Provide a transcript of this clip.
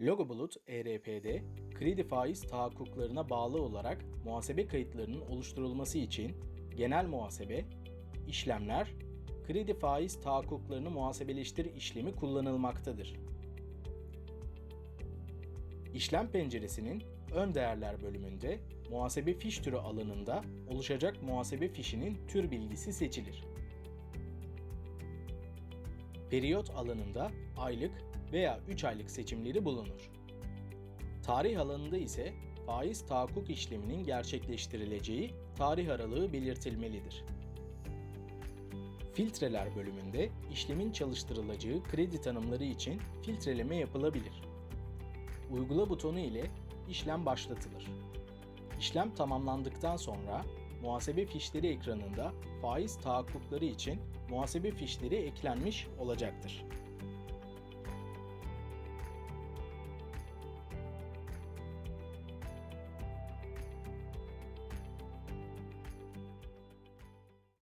Logo Bulut ERP'de kredi faiz tahakkuklarına bağlı olarak muhasebe kayıtlarının oluşturulması için genel muhasebe, işlemler, kredi faiz tahakkuklarını muhasebeleştir işlemi kullanılmaktadır. İşlem penceresinin ön değerler bölümünde muhasebe fiş türü alanında oluşacak muhasebe fişinin tür bilgisi seçilir. Periyot alanında aylık veya 3 aylık seçimleri bulunur. Tarih alanında ise faiz tahakkuk işleminin gerçekleştirileceği tarih aralığı belirtilmelidir. Filtreler bölümünde işlemin çalıştırılacağı kredi tanımları için filtreleme yapılabilir. Uygula butonu ile işlem başlatılır. İşlem tamamlandıktan sonra muhasebe fişleri ekranında faiz tahakkukları için muhasebe fişleri eklenmiş olacaktır.